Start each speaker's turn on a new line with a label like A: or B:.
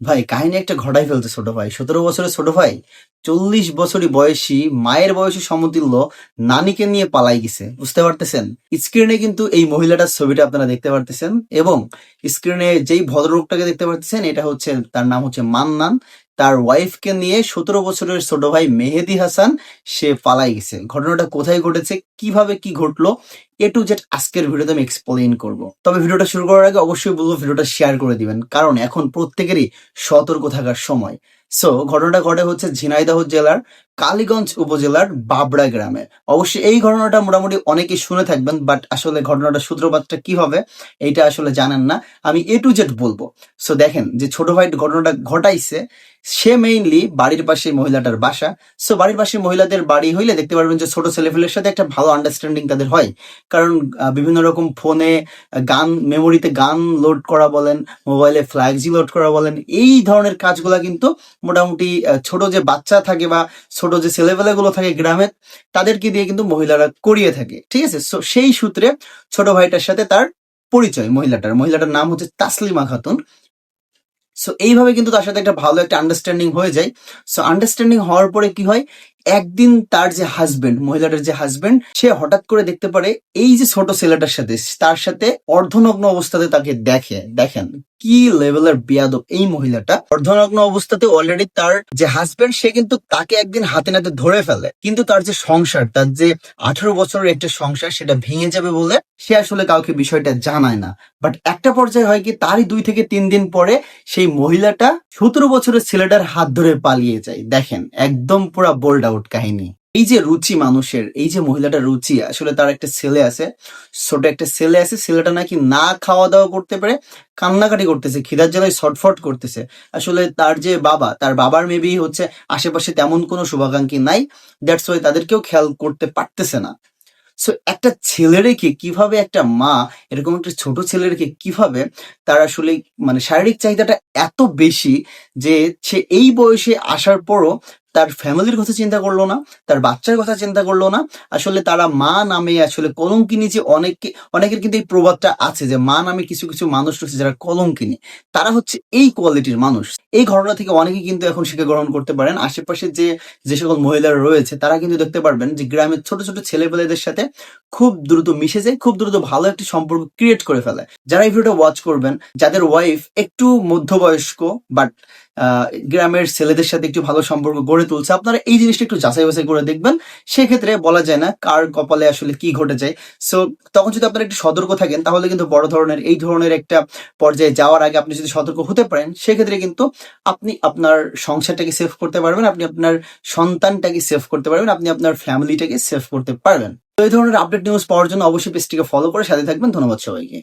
A: ভাই, কাহিনী একটা ঘটাই ফেলতে ছোট ভাই। সতেরো বছরের ছোট ভাই, চল্লিশ বছরই বয়সী, মায়ের বয়সী সমতুল্য, নানিকে নিয়ে পালাই গেছে। বুঝতে পারতেছেন? স্ক্রিনে কিন্তু এই মহিলাটার ছবিটা আপনারা দেখতে পারতেছেন এবং স্ক্রিনে যেই ভদ্রলোকটাকে দেখতে পারতেছেন, এটা হচ্ছে, তার নাম হচ্ছে মান্নান। তার ওয়াইফকে নিয়ে সতেরো বছরের ছোট ভাই মেহেদি হাসান, সে পালাই গেছে। ঘটনাটা কোথায় ঘটেছে, কীভাবে কি ঘটলো, এ টু জেড আজকের ভিডিওতে আমি এক্সপ্লেইন করব। তবে ভিডিওটা শুরু করার আগে অবশ্যই বলব, ভিডিওটা শেয়ার করে দিবেন। কারণ এখন প্রত্যেকেরই সতর্ক থাকার সময়। সো ঘটনাটা ঘটে হচ্ছে ঝিনাইদহ জেলার কালীগঞ্জ উপজেলার বাবড়া গ্রামে। অবশ্যই এই ঘটনাটা মোটামুটি অনেকেই শুনে থাকবেন বাট আসলে ঘটনাটা সূত্রপাতটা কি হবে এইটা আসলে জানেন না। আমি এ টু জেড বলব। সো দেখেন যে ছোট ভাই ঘটনাটা ঘটাইছে, সে মেইনলি বাড়ির পাশে মহিলাটার বাসা। সো বাড়ির পাশে মহিলাদের বাড়ি হইলে দেখতে পারবেন যে ছোট ছেলেফেলের সাথে একটা ভালো আন্ডারস্ট্যান্ডিং তাদের হয়। কারণ বিভিন্ন রকম ফোনে গান মেমোরিতে গান লোড করা বলেন মোবাইলে ফ্ল্যাগজি লোড করা বলেন, এই ধরনের কাজগুলা কিন্তু মোটামুটি ছোট যে বাচ্চা থাকে বা ছোট যে ছেলেবেলাগুলো থাকে গ্রামে তাদেরকে দিয়ে কিন্তু মহিলারা করিয়ে থাকে। ঠিক আছে? সেই সূত্রে ছোট ভাইটার সাথে তার পরিচয়, মহিলাটার। মহিলাটার নাম হচ্ছে তাসলিমা খাতুন। সো এইভাবে কিন্তু তার সাথে একটা ভালো একটা আন্ডারস্ট্যান্ডিং হয়ে যায়। সো আন্ডারস্ট্যান্ডিং হওয়ার পরে কি হয়? একদিন তার যে হাজবেন্ড মহিলাটার যে হাজবেন্ড সে হঠাৎ করে দেখতে পারে এই যে ছোট ছেলেটার সাথে, তার সাথে অর্ধনগ্ন অবস্থাতে তাকে দেখে, দেখেন। কি লেভেলের বিয়াদব এই মহিলাটা? অর্ধনগ্ন অবস্থাতে অলরেডি তার যে হাজবেন্ড সে কিন্তু তাকে একদিন হাতে নাতে ধরে ফেলে। কিন্তু তার যে সংসার, তার যে আঠারো বছরের একটা সংসার, সেটা ভেঙে যাবে বলে সে আসলে কাউকে বিষয়টা জানায় না। বাট একটা পর্যায়ে হয় কি, তারই দুই থেকে তিন দিন পরে সেই মহিলাটা সতেরো বছরের ছেলেটার হাত ধরে পালিয়ে যায়। দেখেন, একদম পুরা বোল্ড আউট কাহিনী। এই যে রুচি মানুষের, এই যে মহিলাটা রুচি, আসলে তার একটা ছেলে আছে, ছোট একটা ছেলে আছে, ছেলেটা নাকি না খাওয়া দাওয়া করতে পারে কান্নাকাটি করতেছে, খিদার জ্বালায় ছটফট করতেছে। আসলে তার যে বাবা, তার বাবার মেবি হচ্ছে আশেপাশে তেমন কোনো শুভাকাঙ্ক্ষী নাই দ্যাটস ওয়াই তাদেরকেও খেয়াল করতে পারতেছে না। সো একটা ছেলে রেখে কীভাবে একটা মা, এরকম একটা ছোট ছেলে রেখে কীভাবে তার আসলে মানে শারীরিক চাহিদাটা এত বেশি যে সে এই বয়সে আসার পরও তার ফ্যামিলির কথা চিন্তা করল না, তার বাচ্চার কথা চিন্তা করল না। আসলে তারা মা নামে, আসলে কলঙ্কিনী যে অনেকে অনেকের কিন্তু এই প্রবাদটা আছে যে মা নামে কিছু কিছু মানুষ রয়েছে যারা কলঙ্কিনী। তারা হচ্ছে এই কোয়ালিটির মানুষ। এই ঘটনা থেকে অনেকে কিন্তু এখন শিক্ষা গ্রহণ করতে পারেন। আশেপাশে যে যে সকল মহিলারা রয়েছে, তারা কিন্তু দেখতে পারবেন যে গ্রামের ছোট ছোট ছেলেপেলেদের সাথে খুব দ্রুত মিশে যায়, খুব দ্রুত ভালো একটি সম্পর্ক ক্রিয়েট করে ফেলে। যারা এই ভিডিওটা ওয়াচ করবেন, যাদের ওয়াইফ একটু মধ্যবয়স্ক বাট গ্রামের ছেলেদের সাথে একটু ভালো সম্পর্ক গড়ে তুলছে। আপনারা এই জিনিসটা একটু যাচাই বাছাই করে দেখবেন। সেক্ষেত্রে বলা যায় না কার কপালে আসলে কি ঘটে যায়। সো তখন যদি আপনারা একটু সতর্ক থাকেন, তাহলে কিন্তু বড় ধরনের, এই ধরনের একটা পর্যায়ে যাওয়ার আগে আপনি যদি সতর্ক হতে পারেন, সেক্ষেত্রে কিন্তু আপনি আপনার সংসারটাকে সেভ করতে পারবেন, আপনি আপনার সন্তানটাকে সেভ করতে পারবেন, আপনি আপনার ফ্যামিলিটাকে সেভ করতে পারবেন। তো এই ধরনের আপডেট নিউজ পাওয়ার জন্য অবশ্যই পেজটিকে ফলো করে সাথে থাকবেন। ধন্যবাদ সবাইকে।